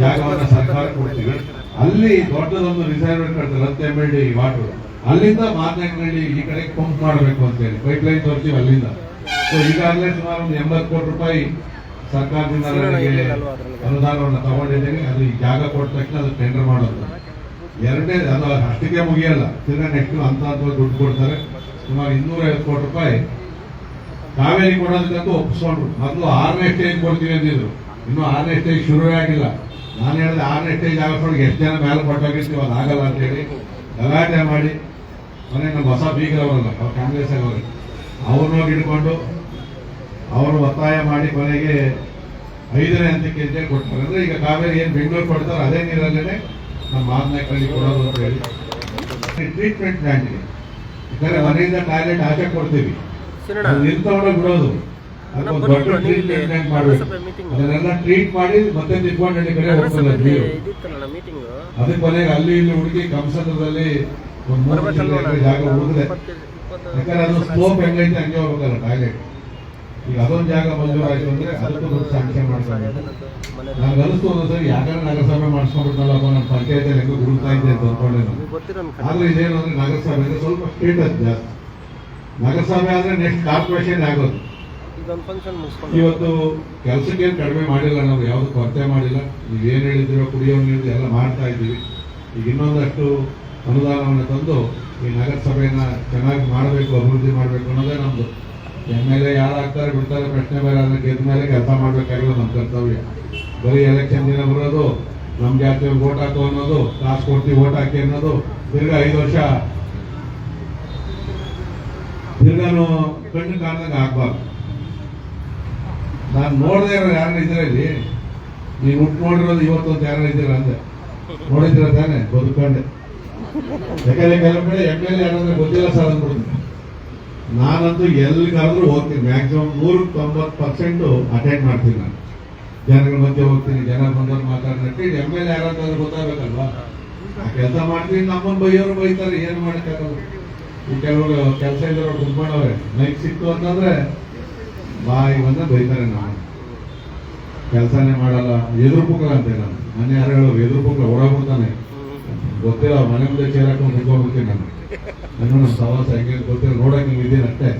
ಜಾಗವನ್ನ ಸರ್ಕಾರ ಕೊಡ್ತೀವಿ. ಅಲ್ಲಿ ದೊಡ್ಡದೊಂದು ರಿಸರ್ವೇಟ್ ಕಟ್ತಾರೆ ಡಿ ವಾಟರ್ ಅಲ್ಲಿಂದ ಮಾರ್ನಾಡಿನಲ್ಲಿ ಈ ಕಡೆ ಪಂಪ್ ಮಾಡಬೇಕು ಅಂತ ಹೇಳಿ ಪೈಪ್ ಲೈನ್ ತೋರಿಸ್ತೀವಿ ಅಲ್ಲಿಂದ. ಸೊ ಈಗಾಗಲೇ ಸುಮಾರು ಒಂದು ಎಂಬತ್ತು ಕೋಟಿ ರೂಪಾಯಿ ಸರ್ಕಾರದಿಂದ ನನಗೆ ಅನುದಾನವನ್ನು ತಗೊಂಡಿದ್ದೀನಿ. ಅದು ಈ ಜಾಗ ಕೊಟ್ಟ ತಕ್ಷಣ ಅದು ಟೆಂಡರ್ ಮಾಡೋದು. ಎರಡನೇ ಅದು ಅಷ್ಟಕ್ಕೆ ಮುಗಿಯಲ್ಲ. ತಿರ್ಗಾ ನೆಕ್ಸ್ಟ್ ಹಂತ ಹಂತವಾಗಿ ದುಡ್ಡು ಕೊಡ್ತಾರೆ. ಸುಮಾರು ಇನ್ನೂರೈವತ್ತು ಕೋಟಿ ರೂಪಾಯಿ ಕಾವೇರಿ ಕೊಡೋದಕ್ಕಂತೂ ಒಪ್ಪಿಸ್ಕೊಂಡ್ರು. ಮೊದಲು ಆರನೇ ಸ್ಟೇಜ್ ಕೊಡ್ತೀವಿ ಅಂದಿದ್ರು. ಇನ್ನು ಆರನೇ ಸ್ಟೇಜ್ ಶುರುವೇ ಆಗಿಲ್ಲ. ನಾನು ಹೇಳಿದೆ ಆರನೇ ಸ್ಟೇಜ್ ಕೊಡೋಕೆ ಎಷ್ಟು ಜನ ಮೇಲೆ ಕೊಟ್ಟಾಗಿರ್ತೀವಿ ಅದು ಆಗಲ್ಲ ಅಂತೇಳಿ ಗಲಾಟೆ ಮಾಡಿ ಮನೆ ನಮ್ಮ ಹೊಸ ಬೀಗರವರಲ್ಲ ಅವ್ರು ಕಾಂಗ್ರೆಸ್ ಅವರು ಅವ್ರನ್ನ ಹಿಡ್ಕೊಂಡು ಅವರು ಒತ್ತಾಯ ಮಾಡಿ ಕೊನೆಗೆ ಐದನೇ ಹಂತಕ್ಕೆ ಅಂತೇಳಿ ಕೊಟ್ಟಾರೆ ಕೊಡ್ತಾರೆ ಅಂದ್ರೆ ಈಗ ಕಾವೇರಿ ಏನು ಬೆಂಗಳೂರು ಕೊಡ್ತಾರೋ ಅದೇ ನೀರಲ್ಲೇ ನಮ್ಮ ಮಾದನಾಯಕರಲ್ಲಿ ಕೊಡೋದು ಅಂತ ಹೇಳಿ. ಟ್ರೀಟ್ಮೆಂಟ್ ಪ್ಲಾಂಟ್ಗೆ ಯಾಕಂದರೆ ಮನೆಯಿಂದ ಟಾಯ್ಲೆಟ್ ಆಚೆ ಕೊಡ್ತೀವಿ. ನಿಂತವಡೆ ಬಿಡೋದು. ಅದನ್ನೆಲ್ಲ ಟ್ರೀಟ್ ಮಾಡಿ ಮತ್ತೆ ತಿಳ್ಕೊಂಡು ಕಡೆ ಹೋಗ್ತದೆ ನೀರು ಅದಕ್ಕೆ ಕೊನೆಗೆ ಅಲ್ಲಿ ಇಲ್ಲಿ ಹುಡುಗಿ ಕಂಸದಲ್ಲಿ ಒಂದು ಮೂರು ಜಾಗ ಹುಡುಕಿದೆ ಯಾಕಂದ್ರೆ ಅದು ಸ್ಕೋಪ್ ಹೆಂಗೈತೆ ಹಂಗೆ ಹೋಗ್ಬೇಕಲ್ಲ ಟಾಯ್ಲೆಟ್ ಈಗ ಅದೊಂದು ಜಾಗ ಮಂಜೂರಾಯ್ತು ಅಂದ್ರೆ ಅದಕ್ಕೂ ದುಡ್ಡು ಸ್ಯಾಂಕ್ಷನ್ ಮಾಡ್ತಾರೆ. ನಾನು ಅನಿಸ್ತು ಒಂದೊಂದ್ಸರಿ ಯಾಕಂದ್ರೆ ನಗರಸಭೆ ಮಾಡಿಸ್ಕೊಂಡ್ಬಿಟ್ನಲ್ಲಪ್ಪ ನನ್ನ ಪಂಚಾಯತಿಯಲ್ಲಿ ಹೆಂಗೋ ಗುರುತಾ ಇದೆ ಅಂತ ಅಂದ್ಕೊಂಡೆ ನಾನು ಆದ್ರೆ ಇದೇನು ಅಂದ್ರೆ ನಗರಸಭೆ ಅಂದ್ರೆ ಸ್ವಲ್ಪ ಸ್ಟೇಟಸ್ ಜಾಸ್ತಿ. ನಗರಸಭೆ ಆದ್ರೆ ನೆಕ್ಸ್ಟ್ ಕಾರ್ಪೊರೇಷನ್ ಆಗೋದು. ಇವತ್ತು ಕೆಲಸಕ್ಕೆ ಕಡಿಮೆ ಮಾಡಿಲ್ಲ ನಾವು ಯಾವುದು ಕೊರತೆ ಮಾಡಿಲ್ಲ. ನೀವು ಏನು ಹೇಳಿದಿರೋ ಕುಡಿಯೋ ನೀರು ಎಲ್ಲ ಮಾಡ್ತಾ ಇದ್ದೀವಿ. ಈಗ ಇನ್ನೊಂದಷ್ಟು ಅನುದಾನವನ್ನು ತಂದು ಈ ನಗರಸಭೆಯನ್ನ ಚೆನ್ನಾಗಿ ಮಾಡಬೇಕು, ಅಭಿವೃದ್ಧಿ ಮಾಡಬೇಕು ಅನ್ನೋದೇ ನಮ್ದು. ಎಂ ಎಲ್ ಎ ಯಾರಾಗ್ತಾರೆ ಬಿಡ್ತಾರೆ ಪ್ರಶ್ನೆ ಬೇರೆ, ಅದನ್ನ ಗೆದ್ದ ಮೇಲೆ ಕೆಲಸ ಮಾಡ್ಬೇಕಾಗಿರೋದು ನಮ್ಮ ಕರ್ತವ್ಯ. ಬರೀ ಎಲೆಕ್ಷನ್ ದಿನ ಬರೋದು, ನಮ್ ಜಾತಿಯವ್ರು ಓಟ್ ಹಾಕು ಅನ್ನೋದು, ಕಾಸು ಕೊಡ್ತೀವಿ ಓಟ್ ಹಾಕಿ ಅನ್ನೋದು ತಿರ್ಗಾ ಐದು ವರ್ಷ ತಿರ್ಗಾನು ಕಣ್ಣು ಕಾಣ್ದಂಗೆ ಆಗ್ಬಾರ್ದು. ನಾನು ನೋಡದೆ ಇರೋ ಯಾರು ಇದ್ರೆ ಇಲ್ಲಿ? ನೀನು ಹುಟ್ಟು ನೋಡಿರೋದು ಇವತ್ತು ಅಂತ ಯಾರು ಇದ್ದೀರಾ ಅಂದೆ. ನೋಡಿದ್ರ ತಾನೆ? ಬದುಕೊಂಡೆ. ಯಾಕಂದ್ರೆ ಕೆಲವು ಕಡೆ ಎಂ ಎಲ್ ಎ ಯಾರಂದ್ರೆ ಗೊತ್ತಿಲ್ಲ ಸರ್ ಅಂದ್ಬಿಡ್ತೀನಿ. ನಾನಂತೂ ಎಲ್ಲಿ ಕರೆದ್ರು ಹೋಗ್ತೀನಿ. ಮ್ಯಾಕ್ಸಿಮಮ್ ನೂರು ತೊಂಬತ್ತು ಪರ್ಸೆಂಟ್ ಅಟೆಂಡ್ ಮಾಡ್ತೀನಿ ನಾನು. ಜನಗಳ ಮಧ್ಯೆ ಹೋಗ್ತೀನಿ, ಜನ ಬಂದವ್ರು ಮಾತಾಡ್ತೀನಿ. ಎಂ ಎಲ್ ಎ ಯಾರಂತಂದ್ರೆ ಗೊತ್ತಾಗಬೇಕಲ್ವಾ? ಕೆಲಸ ಮಾಡ್ತೀನಿ ನಮ್ಮನ್ನ ಬೈಯೋರು ಬೈತಾರೆ, ಏನು ಮಾಡೋಕ್ಕಾಗಲ್ಲ. ಕೆಲವರು, ಕೆಲಸ ಇದ್ದವ್ರು ಕುತ್ಕೊಂಡವ್ರೆ ಮೈಕ್ ಸಿಕ್ತು ಅಂತಂದ್ರೆ ಬಾಯಿ ಬಂದ ಬೈತಾರೆ ನಾನು ಕೆಲಸನೇ ಮಾಡಲ್ಲ, ಎದುರು ಪುಕ್ಲ ಅಂತೆ ನಾನು. ಮನೆ ಯಾರು ಹೇಳೋ ಎದುರು ಪುಕ್ಲ ಹೊರಗುತ್ತಾನೆ ಗೊತ್ತಿಲ್ಲ ಮನೆ ಮುಂದೆ ಚೇರ್ ಹಾಕೊಂಡು ನಿಂತ್ಕೊಂಡ್ಬಿಡ್ತೀನಿ ನಾನು ನನ್ನ ಸವಾಸ ಹೆಂಗೆ ಗೊತ್ತಿಲ್ಲ ನೋಡಕ್ಕೆ ನೀವು ಇದ್ದೀನಿ ಅಷ್ಟೇ